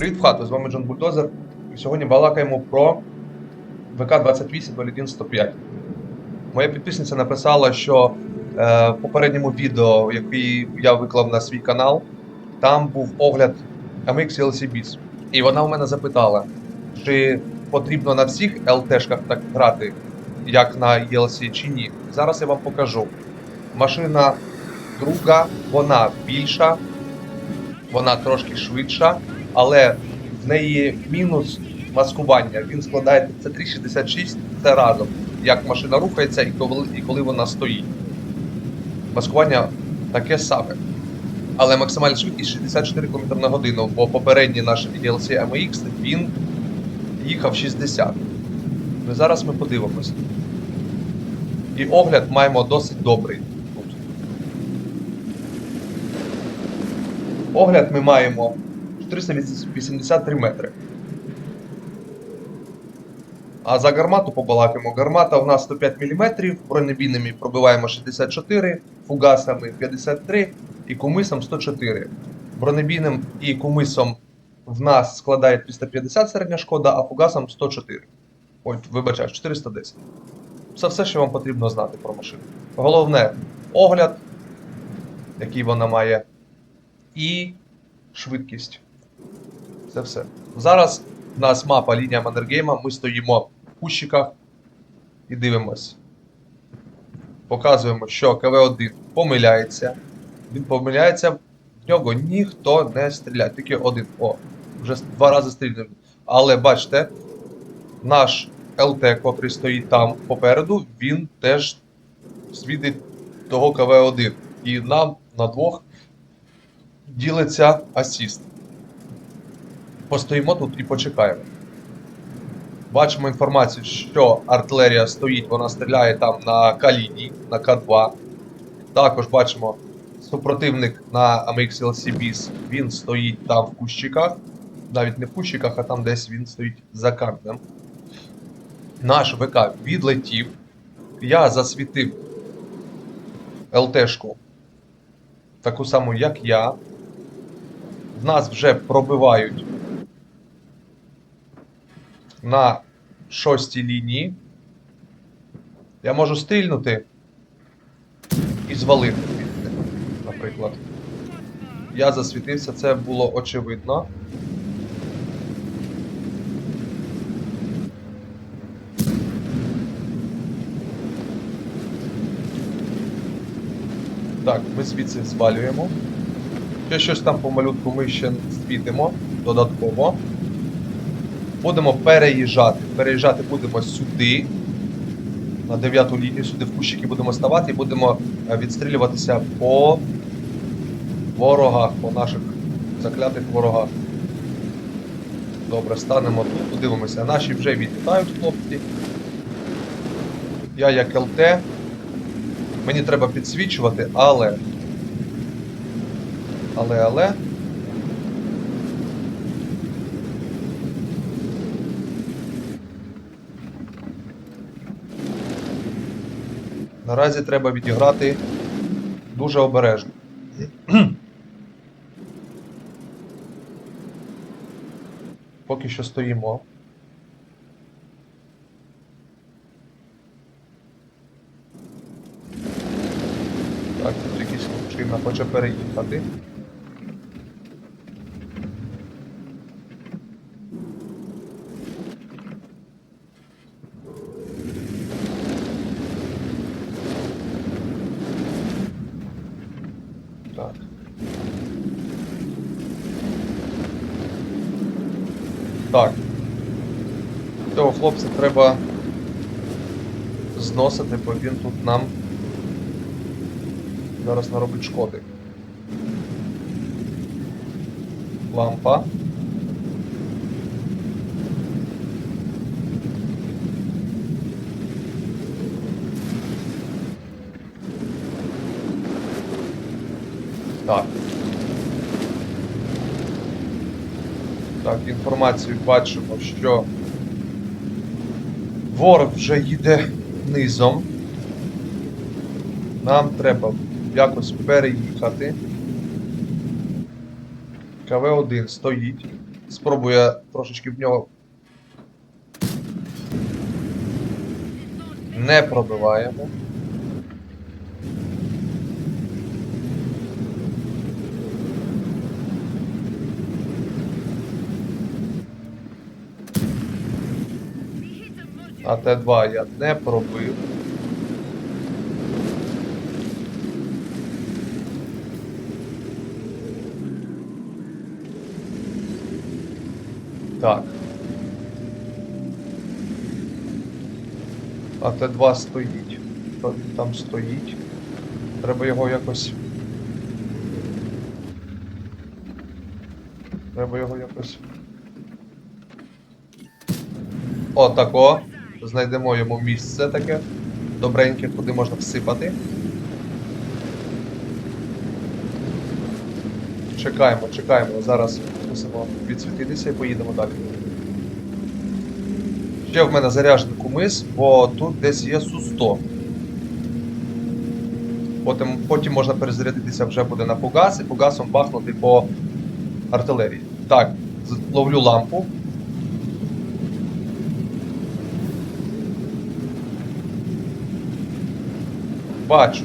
Привіт в хату, з вами Джон Бульдозер. І сьогодні балакаємо про ВК-28-01-105. Моя підписниця написала, що е, в попередньому відео, яке я виклав на свій канал, там був огляд MX LCBs. І вона у мене запитала, чи потрібно на всіх LT-шках так грати, як на ELC, чи ні. Зараз я вам покажу. Машина друга, вона більша, вона трошки швидша, але в неї мінус маскування. Він складає це 3,66 це разом, як машина рухається і коли, і коли вона стоїть. Маскування таке саме. Але максимальна швидкість 64 км на годину, бо попередній наш DLC MX він їхав 60. Ну, зараз ми подивимося. І огляд маємо досить добрий. Огляд ми маємо 483 метри. А за гармату побалакаємо. Гармата в нас 105 мм, бронебійними пробиваємо 64, фугасами 53 і кумисом 104. Бронебійним і кумисом в нас складає 350 середня шкода, а фугасом 104. Ой, вибачаю, 410. Це все, що вам потрібно знати про машину. Головне огляд, який вона має, і швидкість. Це все. Зараз в нас мапа лінія Маннергейма, ми стоїмо в кущиках і дивимось. Показуємо, що КВ-1 помиляється. Він помиляється, в нього ніхто не стріляє, тільки один. О, вже два рази стрільнув. Але бачите, наш ЛТ, котрий стоїть там попереду, він теж світить того КВ-1. І нам на двох ділиться асіст. Постоїмо тут і почекаємо. Бачимо інформацію, що артилерія стоїть, вона стріляє там на Каліні, на К2. Також бачимо супротивник на AMX LCBs, він стоїть там в кущиках. Навіть не в кущиках, а там десь він стоїть за камнем. Наш ВК відлетів. Я засвітив ЛТшку таку саму, як я. В нас вже пробивають на шостій лінії. Я можу стрільнути і звалити, наприклад. Я засвітився, це було очевидно. Так, ми звідси звалюємо. Ще щось там по малютку ми ще світимо додатково. Будемо переїжджати. Переїжджати будемо сюди. На 9 лінію, сюди в кущики будемо ставати і будемо е, відстрілюватися по ворогах, по наших заклятих ворогах. Добре, станемо тут, подивимося. Наші вже відлітають хлопці. Я як ЛТ. Мені треба підсвічувати, але. Але, але. Наразі треба відіграти дуже обережно. Поки що стоїмо. Так, тут якийсь хлопчина хоче переїхати. Так. Так. Цього хлопця треба зносити, бо він тут нам зараз наробить шкоди. Лампа. Так. Так, інформацію бачимо, що ворог вже їде низом. Нам треба якось переїхати. КВ-1 стоїть. спробує трошечки в нього. Не пробиваємо. А Т2 я не пробив. Так. А Т2 стоїть. Він там стоїть? Треба його якось. Треба його якось. Отако. Знайдемо йому місце таке. Добреньке, куди можна всипати. Чекаємо, чекаємо. Зараз мусимо відсвітитися і поїдемо далі. Ще в мене заряджений кумис, бо тут десь є Су-100. Потім, потім можна перезарядитися вже буде на фугас і фугасом бахнути по артилерії. Так, ловлю лампу. Бачу.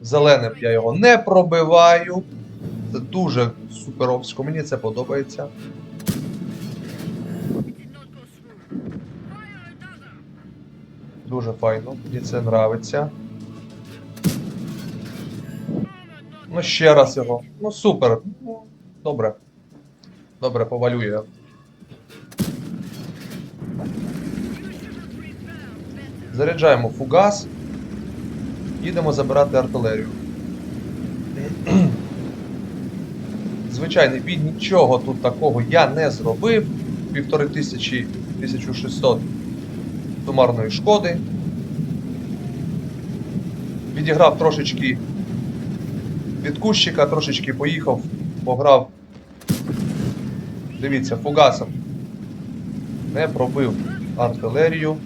Зеленим я його не пробиваю. Це дуже суперовсько, мені це подобається. Дуже файно, мені це нравиться. Ну, ще раз його. Ну, супер. Ну, добре. Добре, повалюю Заряджаємо фугас. Їдемо забирати артилерію. Звичайний бій, нічого тут такого я не зробив. Півтори тисячі 1600 сумарної шкоди. Відіграв трошечки від кущика, трошечки поїхав, пограв. Дивіться, фугасом. Не пробив артилерію.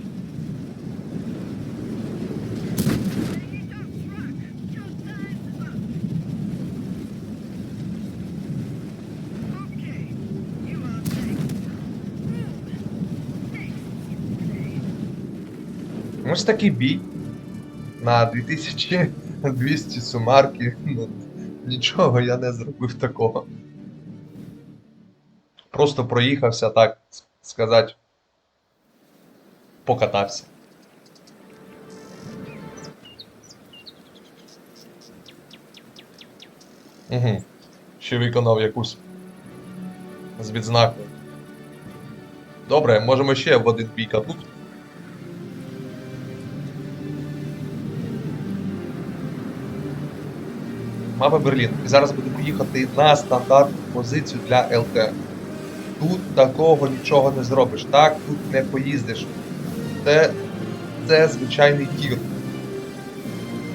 Ось такий бій на 2200 сумарки. Ну, нічого я не зробив такого. Просто проїхався, так сказати. Покатався. Угу. Ще виконав якусь з відзнакою. Добре, можемо ще в один бій катнути. Мапа Берлін. І зараз будемо їхати на стандартну позицію для ЛТ. Тут такого нічого не зробиш. Так, тут не поїздиш. Це, це звичайний тір.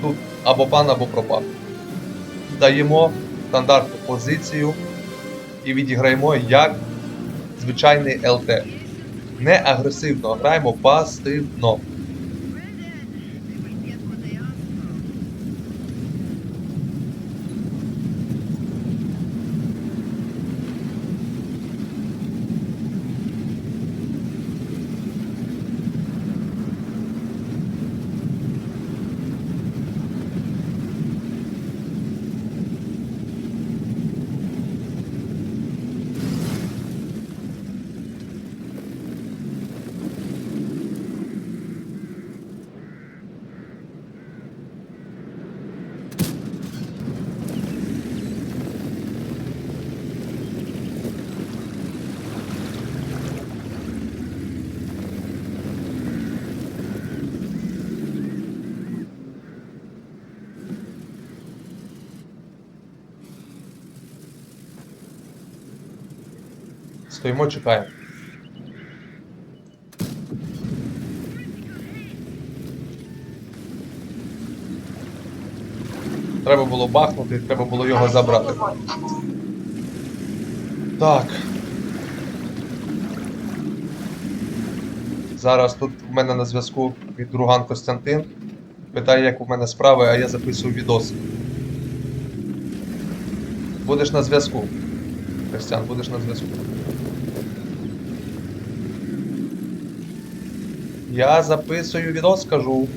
Тут або пан, або пропав. Даємо стандартну позицію і відіграємо як звичайний ЛТ. Не агресивно, граємо пасивно. Стоїмо, чекаємо. Треба було бахнути, треба було його забрати. Так. Зараз тут в мене на зв'язку від друган Костянтин. Питає, як у мене справи, а я записую відос. Будеш на зв'язку. Костян, будеш на зв'язку. Я записую відос, кажу.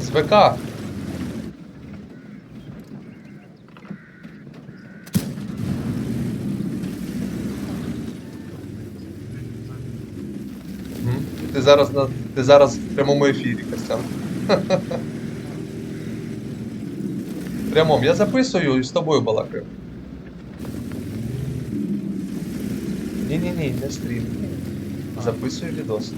З ВК. Ти зараз на. Ти зараз в прямому ефірі, Костян. Прямом, я записую і з тобою балакаю. Ні-ні-ні, не стрім. Записую відос.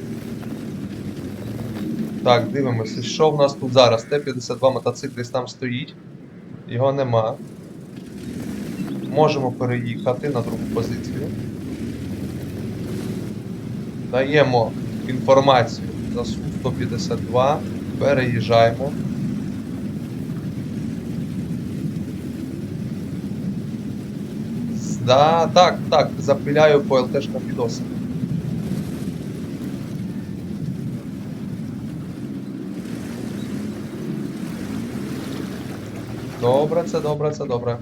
Так, дивимося, що в нас тут зараз? Т-52 мотоцикліст там стоїть. Його нема. Можемо переїхати на другу позицію. Даємо інформацію за Су-152. Переїжджаємо. Да, так, так, запиляю по ЛТшкам відоси. Добре, це добре, це добре.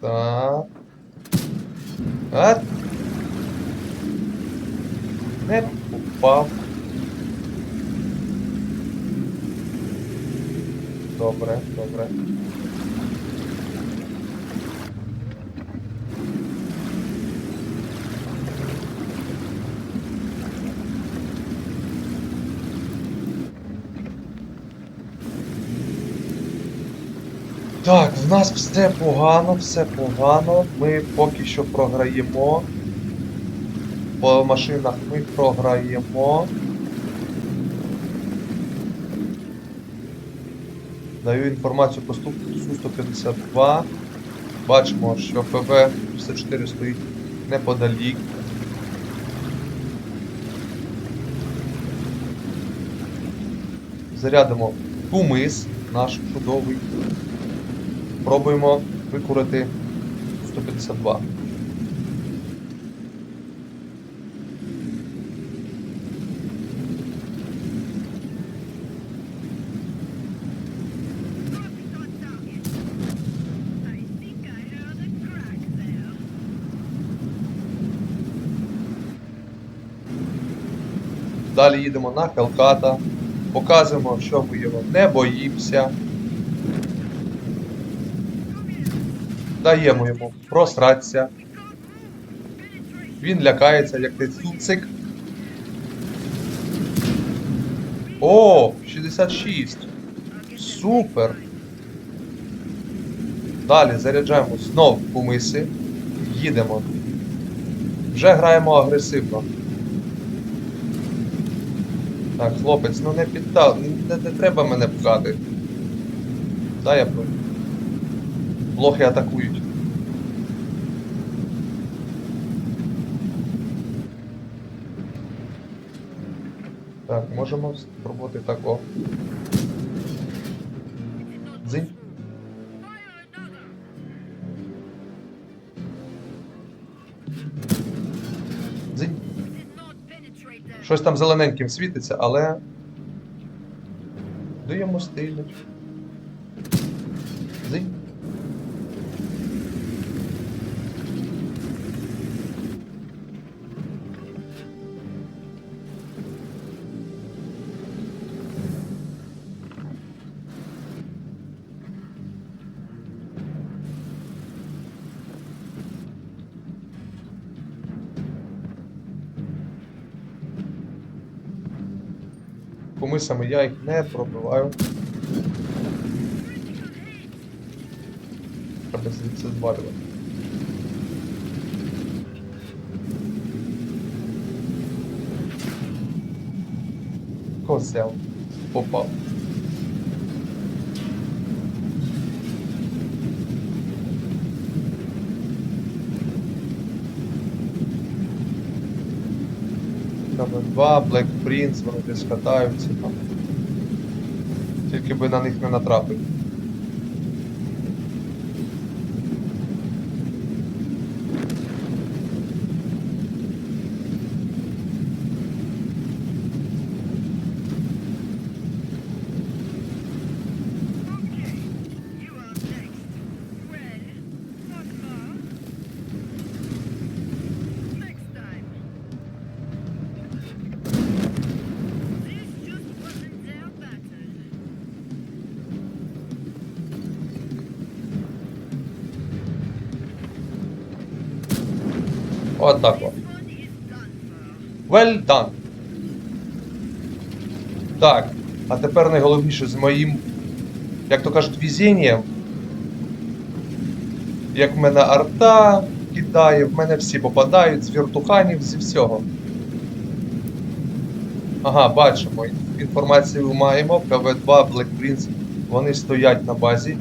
Так. А? Не попав. Добре, добре. Так, в нас все погано, все погано. Ми поки що програємо. По машинах ми програємо. Даю інформацію по Су-152. Бачимо, що ФВ-54 стоїть неподалік. Зарядимо кумис наш чудовий. Пробуємо викурити 152. I think I heard a crack there. Далі їдемо на Хелката. Показуємо, що ми його не боїмося. Даємо йому просратися. Він лякається, як ти цуцик. О, 66. Супер. Далі заряджаємо знов кумиси. Їдемо. Вже граємо агресивно. Так, хлопець, ну не підтав, не, не треба мене пхати. Дай я про. Блохи атакують. Так, можемо спробувати тако. Дзинь. Дзинь. Щось там зелененьким світиться, але. Даємо стрільнуть. Помисами я їх не пробиваю. Треба звідси звалювати. Козел. Попав. Номер 2, Black Prince, вони десь катаються там. Тільки би на них не натрапити. От так от. Well done. Так, а тепер найголовніше з моїм, як то кажуть, везінням. Як в мене арта кидає, в мене всі попадають з віртуханів, зі всього. Ага, бачимо. Інформацію маємо. КВ2, Black Prince, вони стоять на базі.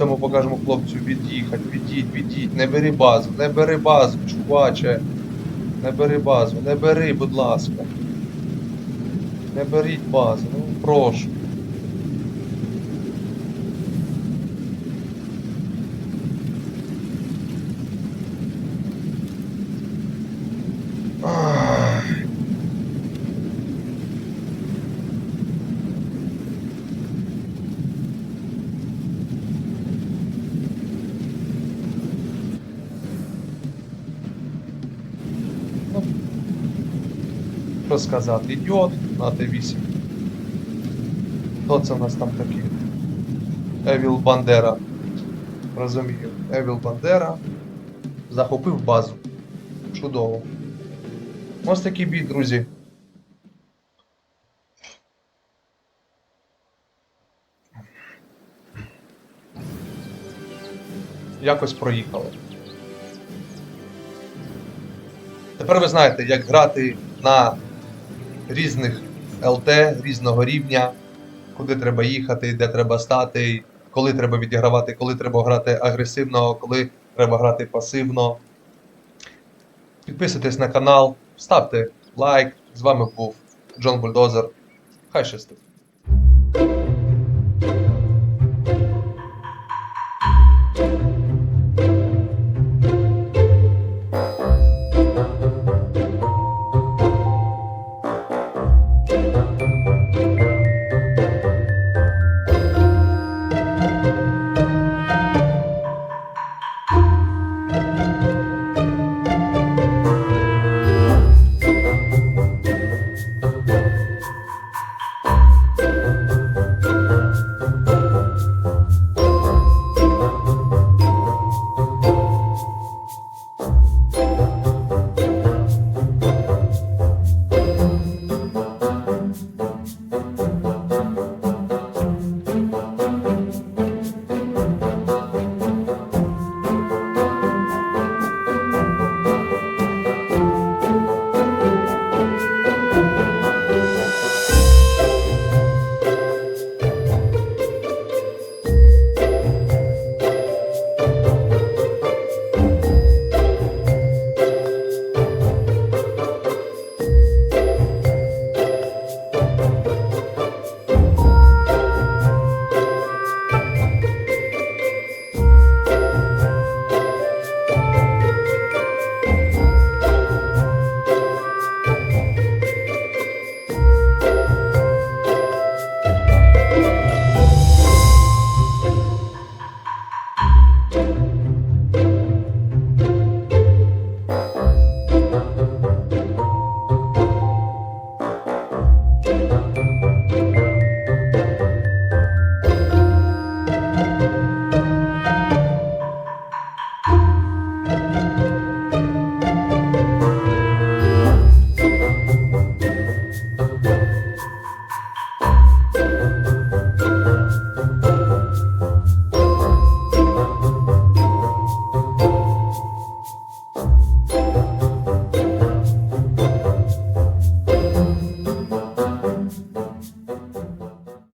Тому покажемо хлопцю від'їхати, від'їдь, від'їдь, не бери базу, не бери базу, чуваче. Не бери базу, не бери, будь ласка. Не беріть базу, ну прошу. Сказати, ідіот на Т8. Хто це в нас там такий? Евіл Бандера. Розумію. Евіл Бандера захопив базу. Чудово. Ось такий бій, друзі. Якось проїхали. Тепер ви знаєте, як грати на різних ЛТ різного рівня, куди треба їхати, де треба стати, коли треба відігравати, коли треба грати агресивно, коли треба грати пасивно. Підписуйтесь на канал, ставте лайк. З вами був Джон Бульдозер. Хай щастить.